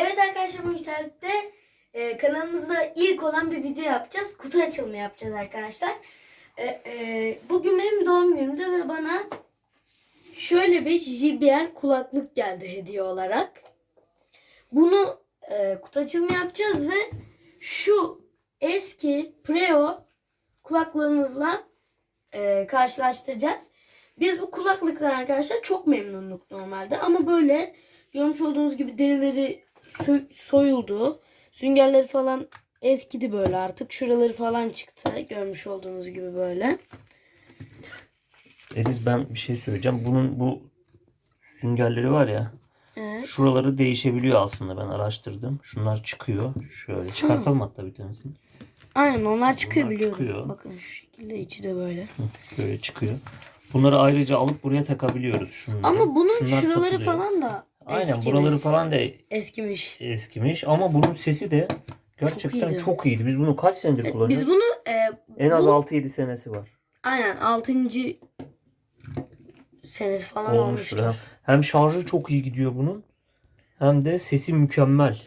Evet arkadaşlar bu Mikser'de e, kanalımızda ilk olan bir video yapacağız. Kutu açılımı yapacağız arkadaşlar. E, e, bugün benim doğum günümdü ve bana şöyle bir JBL kulaklık geldi hediye olarak. Bunu e, kutu açılımı yapacağız ve şu eski Preo kulaklığımızla e, karşılaştıracağız. Biz bu kulaklıktan arkadaşlar çok memnunduk normalde ama böyle görmüş olduğunuz gibi derileri sö- soyuldu. Süngerleri falan eskidi böyle artık. Şuraları falan çıktı. Görmüş olduğunuz gibi böyle. Ediz ben bir şey söyleyeceğim. Bunun bu süngerleri var ya. Evet. Şuraları değişebiliyor aslında ben araştırdım. Şunlar çıkıyor. Şöyle çıkartalım hatta bir tanesini. Aynen onlar çıkıyor Bunlar biliyorum. çıkıyor. Bakın şu şekilde içi de böyle. Böyle çıkıyor. Bunları ayrıca alıp buraya takabiliyoruz şunları. Ama bunun Şunlar şuraları satılıyor. falan da Aynen eskimiş. buraları falan da eskimiş. eskimiş ama bunun sesi de gerçekten iyiydi. çok, iyiydi. Biz bunu kaç senedir E, kullanıyoruz? Biz bunu e, En az bu- 6-7 senesi var. aynen 6. senesi falan Olmuştur. olmuştur. Hem, hem şarjı çok iyi gidiyor bunun. Hem de sesi mükemmel.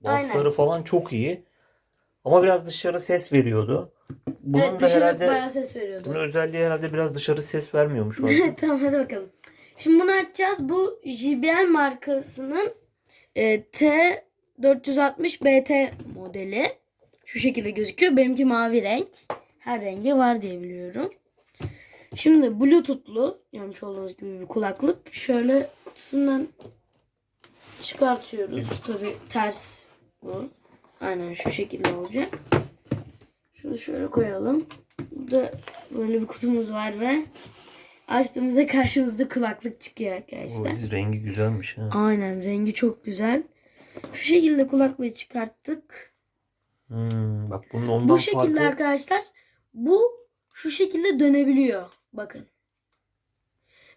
Basları Aynen. falan çok iyi. Ama biraz dışarı ses veriyordu. Bunun evet da herhalde bayağı ses veriyordu. bunun özelliği herhalde biraz dışarı ses vermiyormuş. tamam hadi bakalım. Şimdi bunu açacağız. Bu JBL markasının e, T460 BT modeli. Şu şekilde gözüküyor. Benimki mavi renk. Her rengi var diye biliyorum. Şimdi Bluetooth'lu görmüş olduğunuz gibi bir kulaklık. Şöyle kutusundan çıkartıyoruz. Tabi ters bu. Aynen şu şekilde olacak. Şunu şöyle koyalım. Burada böyle bir kutumuz var ve açtığımızda karşımızda kulaklık çıkıyor O arkadaşlar. Ediz rengi güzelmiş ha. Aynen rengi çok güzel. Şu şekilde kulaklığı çıkarttık. Hmm, bak bunun ondan Bu şekilde farkı arkadaşlar bu şu şekilde dönebiliyor. Bakın.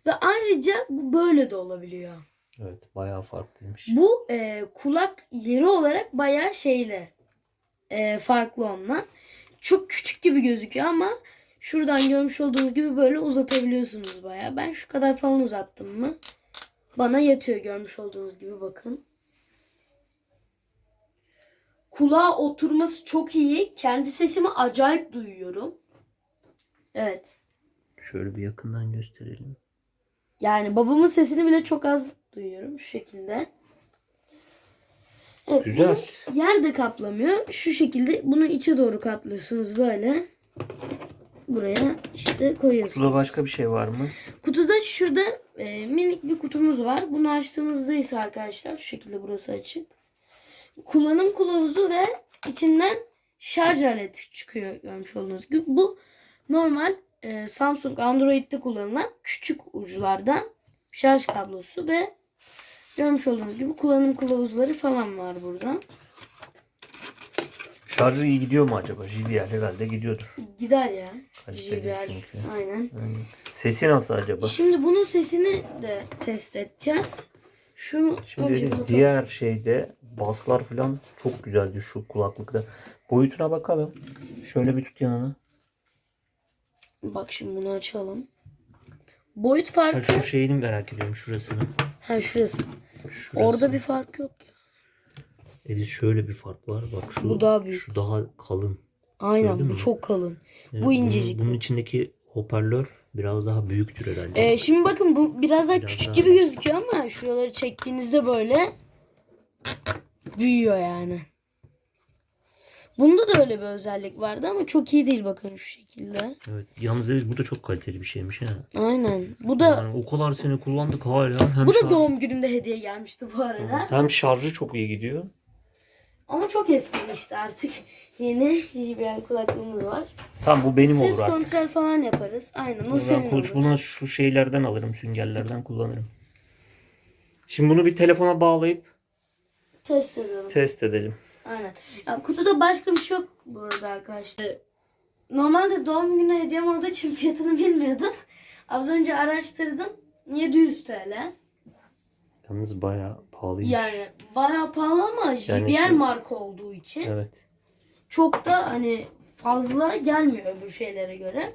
Ve ayrıca bu böyle de olabiliyor. evet bayağı farklıymış. Bu e, kulak yeri olarak bayağı şeyle e, farklı ondan. Çok küçük gibi gözüküyor ama şuradan görmüş olduğunuz gibi böyle uzatabiliyorsunuz bayağı. Ben şu kadar falan uzattım mı bana yetiyor görmüş olduğunuz gibi bakın. Kulağa oturması çok iyi. Kendi sesimi acayip duyuyorum. Evet. Şöyle bir yakından gösterelim. Yani babamın sesini bile çok az duyuyorum şu şekilde. Evet, Güzel. yer de kaplamıyor. Şu şekilde bunu içe doğru katlıyorsunuz böyle. Buraya işte koyuyorsunuz. Burada başka bir şey var mı? Kutuda şurada e, minik bir kutumuz var. Bunu açtığımızda ise arkadaşlar şu şekilde burası açık. Kullanım kılavuzu ve içinden şarj aleti çıkıyor görmüş olduğunuz gibi. Bu normal e, Samsung Android'de kullanılan küçük uçlardan şarj kablosu ve görmüş olduğunuz gibi kullanım kılavuzları falan var burada. Şarjı iyi gidiyor mu acaba? JBL herhalde gidiyordur. Gider ya. Kaliteli JBL. çünkü. Aynen. Aynen. Sesi nasıl acaba? Şimdi bunun sesini de test edeceğiz. Şunu Şimdi önce diğer şeyde baslar falan çok güzeldi şu kulaklıkta. Boyutuna bakalım. Şöyle bir tut yanına. Bak şimdi bunu açalım. Boyut Ha, farkı. şu şeyini merak ediyorum şurasını. Ha şurası. Şurası. Orada bir fark yok ya. Ediz şöyle bir fark var. Bak şu Bu daha büyük. Şu daha kalın. Aynen Gördün bu mü? çok kalın. Evet, Bu incecik. Bunun, bunun içindeki hoparlör biraz daha büyüktür herhalde. Ee, şimdi bakın bu biraz daha Biraz küçük daha- gibi gözüküyor ama şuraları çektiğinizde böyle büyüyor yani. Bunda da öyle bir özellik vardı ama çok iyi değil bakın şu şekilde. Evet. Yalnız Ediz bu da çok kaliteli bir şeymiş ha. Aynen. Bu da Yani o kadar sene kullandık hala. Hem bu da şarj- doğum günümde hediye gelmişti bu arada. Hem şarjı çok iyi gidiyor. Ama çok eski işte artık. Yeni JBL kulaklığımız var. Tamam bu benim Ses olur artık. kontrol falan yaparız. Aynen o senin olur. buna şu şeylerden alırım, süngerlerden kullanırım. Şimdi bunu bir telefona bağlayıp Test edelim. test edelim. Aynen. Ya, kutuda başka bir şey yok bu arada arkadaşlar. Normalde doğum günü hediyem olduğu için fiyatını bilmiyordum. Az önce araştırdım. 700 TL. Yalnız bayağı pahalıymış. Yani bayağı pahalı ama JBL şu- marka olduğu için Evet. çok da hani fazla gelmiyor öbür şeylere göre.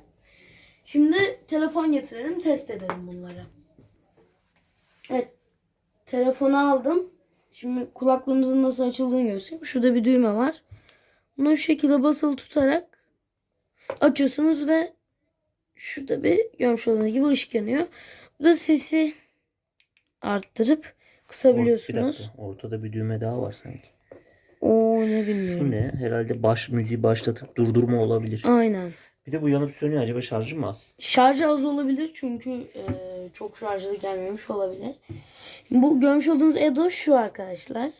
Şimdi telefon getirelim test edelim bunları. Evet. Telefonu aldım. Şimdi kulaklığımızın nasıl açıldığını göstereyim. Şurada bir düğme var. Bunu şu şekilde basılı tutarak açıyorsunuz ve şurada bir görmüş olduğunuz gibi ışık yanıyor. Burada sesi arttırıp Or- kısabiliyorsunuz. dakika, Ortada bir düğme daha var sanki. Oo ne Şu bilmiyorum. ne? Herhalde baş müziği başlatıp durdurma olabilir. Aynen. Bir de bu yanıp sönüyor. Acaba şarjı mı az? Şarjı az olabilir çünkü e, çok şarjlı gelmemiş olabilir. Bu görmüş olduğunuz Edo şu arkadaşlar.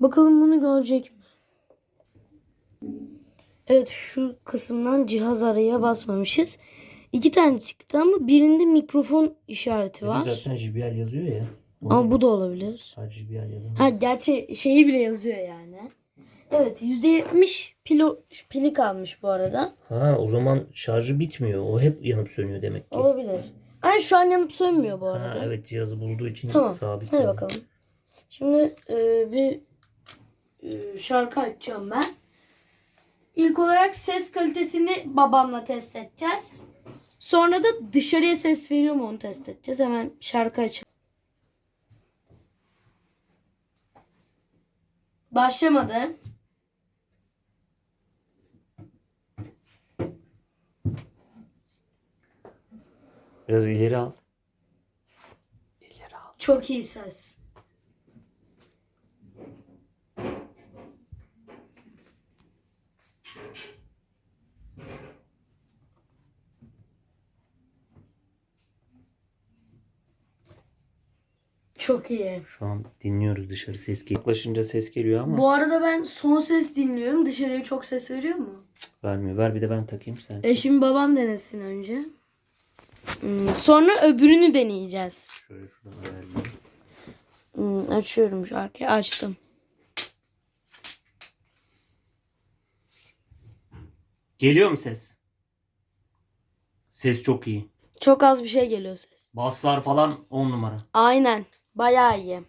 Bakalım bunu görecek mi? Evet şu kısımdan cihaz araya basmamışız. İki tane çıktı ama birinde mikrofon işareti var. Zaten JBL yazıyor ya. Ama bu da olabilir. Sadece JBL yazamıyor. Ha gerçi şeyi bile yazıyor yani. Evet %70 pilo, pili kalmış bu arada. Ha o zaman şarjı bitmiyor. O hep yanıp sönüyor demek ki. Olabilir. Ay şu an yanıp sönmüyor bu Ha, arada. evet cihazı bulduğu için Tamam. sabit. Hadi yani. bakalım. Şimdi e, bir e, şarkı açacağım ben. İlk olarak ses kalitesini babamla test edeceğiz. Sonra da dışarıya ses veriyor mu onu test edeceğiz. Hemen şarkı açalım. Başlamadı. Biraz ileri al. İleri al. Çok iyi ses. Çok iyi. Şu an dinliyoruz dışarı ses geliyor. Yaklaşınca ses geliyor ama Bu arada ben son ses dinliyorum. Dışarıya çok ses veriyor mu? vermiyor. Ver bir de ben takayım sen. E şimdi babam denesin önce. Hmm, Sonra öbürünü deneyeceğiz. Şöyle şuradan ayarlayayım. Hmm, Açıyorum şarkıyı. Açtım. Geliyor mu ses? Ses çok iyi. Çok az bir şey geliyor ses. Baslar falan 10 numara. Aynen. Bayağı iyi.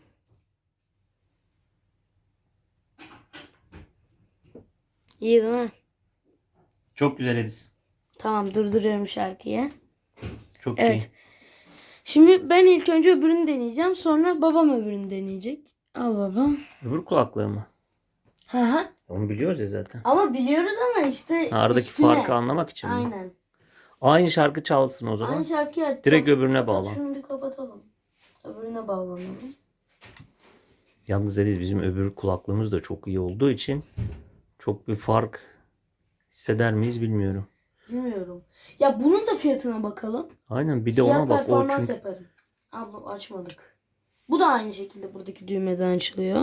İyi değil mi? Çok güzel Edis. Tamam durduruyorum şarkıyı. Çok Evet. iyi. Şimdi ben ilk önce öbürünü deneyeceğim. Sonra babam öbürünü deneyecek. Al babam. Öbür kulaklığı mı? Hı hı. Onu biliyoruz ya zaten. Ama biliyoruz ama işte Aradaki üstüne. farkı anlamak için mi? Aynen. Aynı şarkı çalsın o zaman. Aynı şarkıyı açacağım. Direkt öbürüne bağlan. Şunu bir kapatalım. Öbürüne bağlanalım. Yalnız Ediz bizim öbür kulaklığımız da çok iyi olduğu için çok bir fark hisseder miyiz bilmiyorum. Bilmiyorum. Ya bunun da fiyatına bakalım. Aynen bir de Fiyat ona bak. O performans çünkü yaparım. Abla açmadık. Bu da aynı şekilde buradaki düğmeden açılıyor.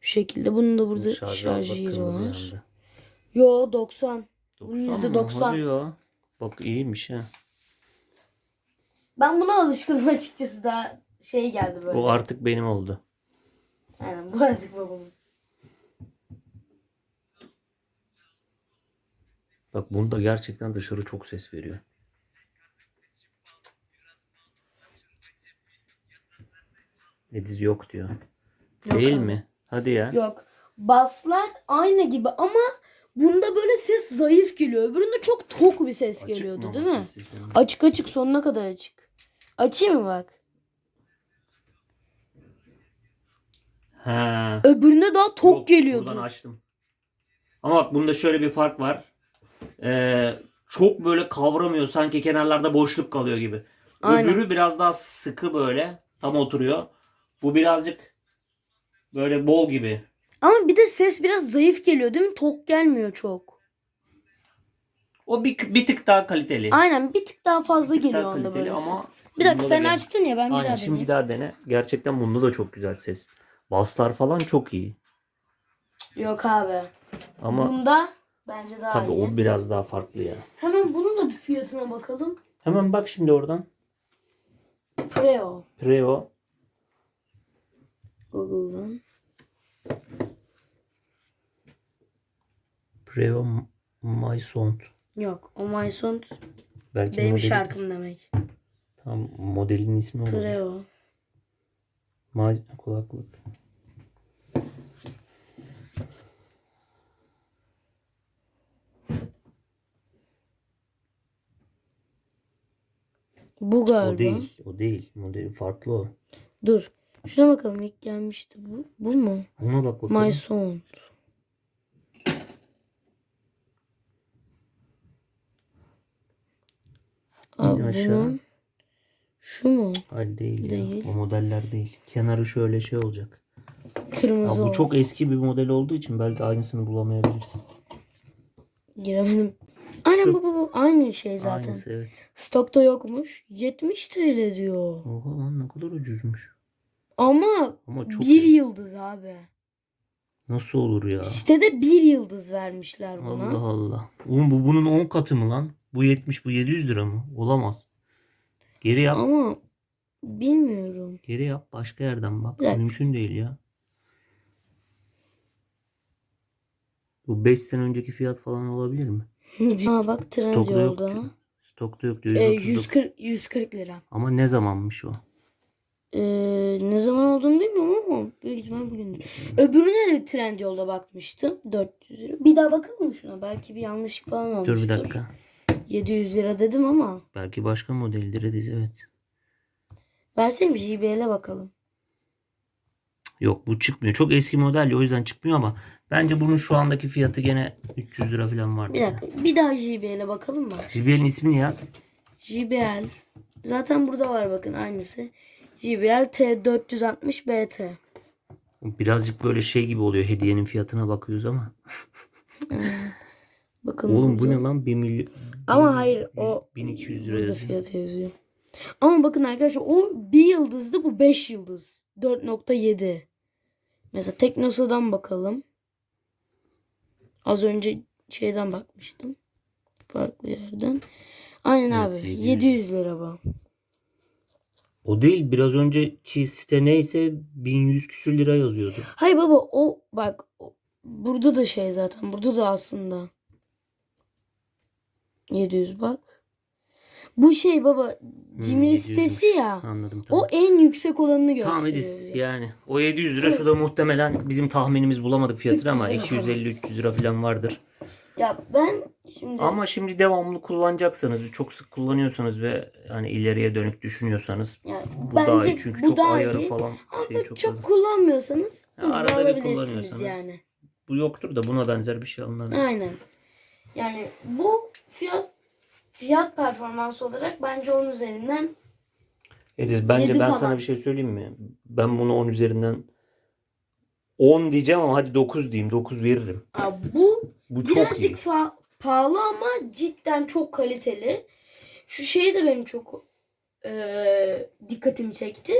Şu şekilde. Bunun da burada şarj bak yeri var. yandı. Yo 90. Bunun 90 mı? %90. Hadi ya. Bak iyiymiş ha. Ben buna alışkınım açıkçası daha şey geldi böyle. O artık benim oldu. Aynen bu artık babamın. Bak bunda gerçekten dışarı çok ses veriyor. Ediz yok diyor. Yok Değil abi. mi? Hadi ya. Yok. Baslar aynı gibi ama bunda böyle ses zayıf geliyor. Öbüründe çok tok bir ses Açık geliyordu değil mi? sesi? Açık açık sonuna kadar açık. Açayım mı bak? Ha. Öbürüne daha tok Yok, geliyordu. Buradan açtım. Ama bak bunda şöyle bir fark var. Ee, çok böyle kavramıyor. Sanki kenarlarda boşluk kalıyor gibi. Aynen. Öbürü biraz daha sıkı böyle. Tam oturuyor. Bu birazcık böyle bol gibi. Ama bir de ses biraz zayıf geliyor değil mi? Tok gelmiyor çok. O bir, bir tık daha kaliteli. Aynen bir tık daha fazla Bir tık geliyor daha onda böyle ses. ama Bir dakika sen açtın ya ben bir Aynen daha şimdi deneyeyim. bir daha dene. Gerçekten bunda da çok güzel ses. Baslar falan çok iyi. Yok abi. Ama Bunda bence daha tabii iyi. o biraz daha farklı ya. Hemen bunun da bir fiyatına bakalım. Hemen bak şimdi oradan. Preo. Preo Google'dan. Preo My Sound. Yok. O My Sound Belki benim modeli- şarkım demek. Tam modelin ismi olabilir. Preo. My kulaklık. Bu galiba. O değil. O değil. Modeli farklı o. Dur. Şuna bakalım ilk gelmişti bu. Bu mu? Ona bak bakalım. My Sound. Abi bunun şu mu? Hayır değil, ya. Değil. O modeller değil. Kenarı şöyle şey olacak. Kırmızı Ya bu o. çok eski bir model olduğu için belki aynısını bulamayabilirsin. Giremedim. Aynen bu bu bu. Aynı şey zaten. Aynısı evet. Stokta yokmuş. 70 TL diyor. Oha lan ne kadar ucuzmuş. Ama Ama çok bir yıldız abi. Nasıl olur ya? Sitede bir yıldız vermişler buna. Allah Allah. Oğlum bu bunun 10 katı mı lan? Bu 70 bu 700 lira mı? Olamaz. Geri yap. Ama bilmiyorum. Geri yap. Başka yerden bak. Dakika. Mümkün değil ya. Bu 5 sene önceki fiyat falan olabilir mi? ha bak Stokta yok. Stokta yok diyor. E, 139. 140 140 lira. Ama ne zamanmış o? Ee, ne zaman olduğunu bilmiyorum ama büyük ihtimal bugündür. Öbürüne de Trendyol'da bakmıştım. 400 lira. Bir daha bakalım mı şuna? Belki bir yanlışlık falan olmuştur. Dur bir dakika. 700 lira dedim ama. Belki başka modeldir evet. Versene bir JBL'e bakalım. Yok bu çıkmıyor. Çok eski model ya, o yüzden çıkmıyor ama bence bunun şu andaki fiyatı gene 300 lira falan var. Bir dakika. Bir daha JBL'e bakalım mı? JBL'in ismini yaz. JBL. Zaten burada var bakın aynısı. JBL T460 BT. Birazcık böyle şey gibi oluyor. Hediyenin fiyatına bakıyoruz ama. Bakın Oğlum bu burada. ne lan? 1 milyon. Ama hayır o 1200 lira burada yazıyor. fiyatı yazıyor. Ama bakın arkadaşlar o bir yıldızdı bu 5 yıldız. 4.7. Mesela Teknosa'dan bakalım. Az önce şeyden bakmıştım. Farklı yerden. Aynen Evet, abi. 700. 700 lira bu. O değil. Biraz önceki site neyse 1100 küsür lira yazıyordu. Hayır baba o bak o- burada da şey zaten. Burada da aslında 700 bak. Bu şey baba Cimri 700'müş. sitesi ya. Anladım O tamam. en yüksek olanını gösteriyor. Tamam Edis yani. O 700 lira şurada muhtemelen bizim tahminimiz bulamadık fiyatını ama 300 lira falan. 250-300 lira falan vardır. Ya ben şimdi Ama şimdi devamlı kullanacaksanız, çok sık kullanıyorsanız ve hani ileriye dönük düşünüyorsanız yani bu bence daha iyi çünkü bu çok daha ayarı iyi. falan Ama çok, çok, fazla. kullanmıyorsanız bunu da arada bir kullanıyorsanız. yani. Bu yoktur da buna benzer bir şey alınabilir. Aynen. Yani bu fiyat fiyat performans olarak bence onun üzerinden Ediz bence Yedi ben falan. sana bir şey söyleyeyim mi? Ben bunu 10 üzerinden 10 diyeceğim ama hadi 9 diyeyim. 9 veririm. Aa, bu Bu çok birazcık iyi. fa- pahalı ama cidden çok kaliteli. Şu şey de benim çok eee, dikkatimi çekti.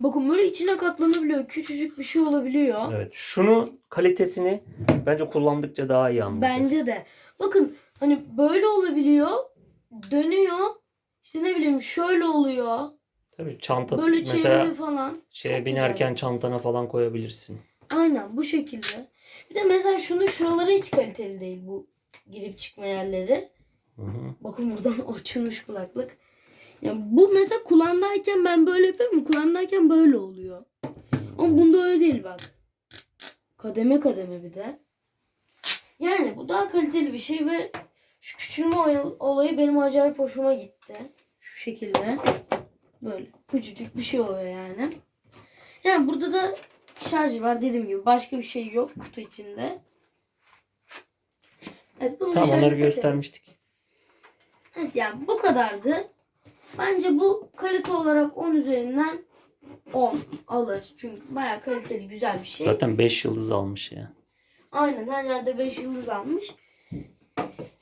Bakın böyle içine katlanabiliyor. Küçücük bir şey olabiliyor. Evet. Şunu kalitesini bence kullandıkça daha iyi anlayacağız. Bence de. Bakın hani böyle olabiliyor. Dönüyor. İşte ne bileyim şöyle oluyor. Tabii çantası Böyle mesela falan. şeye Çok binerken güzel. çantana falan koyabilirsin. Aynen bu şekilde. Bir de mesela şunun şuraları hiç kaliteli değil bu girip çıkma yerleri. Hı hı. Bakın buradan açılmış kulaklık. Ya bu mesela kulağındayken ben böyle yapıyorum. Kulağındayken böyle oluyor. Ama bunda öyle değil bak. Kademe kademe bir de. Yani bu daha kaliteli bir şey ve şu küçülme olayı benim acayip hoşuma gitti. Şu şekilde. Böyle küçücük bir şey oluyor yani. Yani burada da şarjı var dediğim gibi. Başka bir şey yok kutu içinde. Evet bunu Tamam onları göstermiştik. Evet yani bu kadardı. Bence bu kalite olarak 10 üzerinden 10 alır. Çünkü bayağı kaliteli güzel bir şey. Zaten 5 yıldız almış ya. Aynen her yerde 5 yıldız almış.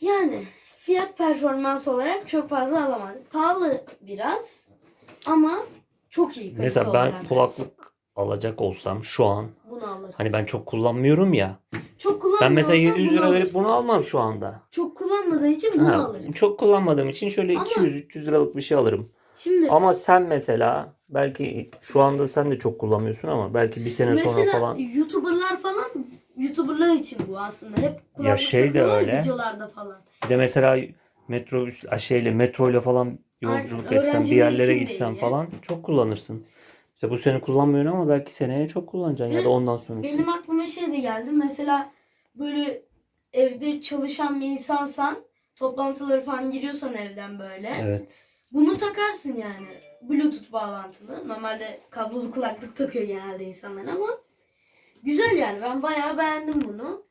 Yani fiyat performans olarak çok fazla alamadık. Pahalı biraz ama çok iyi kalite Mesela ben olarak. kulaklık alacak olsam şu an bunu alır. hani ben çok kullanmıyorum ya. Çok Ben kullanmıyorsan mesela 700 bunu lira verip alırsın. bunu almam şu anda. Çok kullanmadığın için bunu Ha, alırsın. çok kullanmadığım için şöyle Ama- 200-300 liralık bir şey alırım. Şimdi Ama sen mesela belki şu anda sen de çok kullanmıyorsun ama belki bir sene sonra mesela falan YouTuber'lar falan YouTuber'lar için bu aslında. Hep Ya şey de öyle. Videolarda falan. bir de mesela metrobüs şeyle metroyla falan yolculuk Aynen, etsen bir yerlere gitsen falan çok kullanırsın. Mesela bu sene kullanmıyorsun ama belki seneye çok kullanacaksın ya da ondan sonra. Benim aklıma şey de geldi. Mesela böyle evde çalışan bir insansan toplantıları falan giriyorsan evden böyle. Evet. Bunu takarsın yani. Bluetooth bağlantılı. Normalde kablolu kulaklık takıyor genelde insanlar ama güzel yani. Ben bayağı beğendim bunu.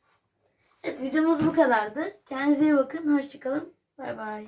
Evet videomuz bu kadardı. Kendinize iyi bakın. Hoşçakalın. Bay bay.